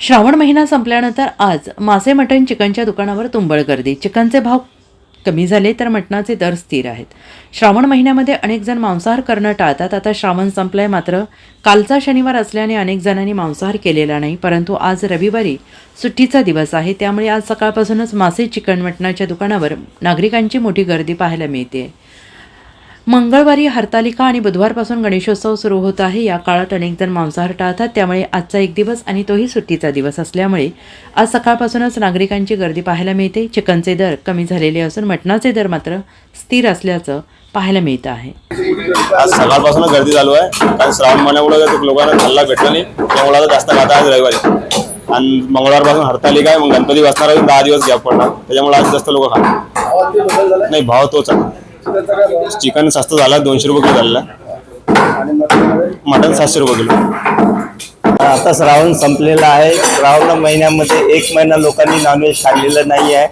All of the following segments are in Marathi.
श्रावण महिना संपल्यानंतर आज मासे मटण चिकनच्या दुकानावर तुंबळ गर्दी. चिकनचे भाव कमी झाले तर मटणाचे दर स्थिर आहेत. श्रावण महिन्यामध्ये अनेक जण मांसाहार करणं टाळतात. आता श्रावण संपलाय मात्र कालचा शनिवार असल्याने अनेक जणांनी मांसाहार केलेला नाही. परंतु आज रविवारी सुट्टीचा दिवस आहे. त्यामुळे आज सकाळपासूनच मासे चिकन मटणाच्या दुकानावर नागरिकांची मोठी गर्दी पाहायला मिळते. मंगळवारी हरतालिका आणि बुधवारपासून गणेशोत्सव सुरू होत आहे. या काळात अनेकजण मांसाहार टाळतात. त्यामुळे आजचा एक दिवस आणि तोही सुट्टीचा दिवस असल्यामुळे आज सकाळपासूनच नागरिकांची गर्दी पाहायला मिळते. चिकनचे दर कमी झालेले असून मटणाचे दर मात्र स्थिर असल्याचं पाहायला मिळतं आहे. आज सकाळपासून गर्दी चालू आहे. कारण श्रावण महिन्यामुळे लोकांना खाल्ला भेटला नाही. त्यामुळे आता जास्त खाता आज रविवारी. आणि मंगळवारपासून हरतालिका आहे मग गणपती बसणार दहा दिवस गॅप पडणार. त्याच्यामुळे आज जास्त लोक खातात नाही भाव तोच आहे. चिकन स्वस्त झाला दोनशे रुपये किलो झाला मटन सातशे रुपये किलो. आता श्रावण संपलेला आहे. श्रावण महिन्यामध्ये एक महिना लोकांनी नॉनव्हेज खाल्लेलं नाही आहे.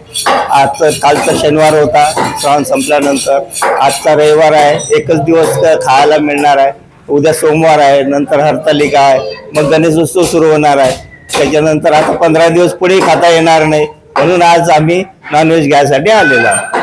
आज कालचा शनिवार होता. श्रावण संपल्यानंतर. आजचा रविवार आहे. एकच दिवस खायला मिळणार आहे. उद्या सोमवार आहे. नंतर हरतालिका आहे. मग गणेशोत्सव सुरू होणार आहे. त्याच्यानंतर आता पंधरा दिवस पुढे खाता येणार नाही. म्हणून आज आम्ही नॉनव्हेज घ्यायसाठी आलेलो आहोत.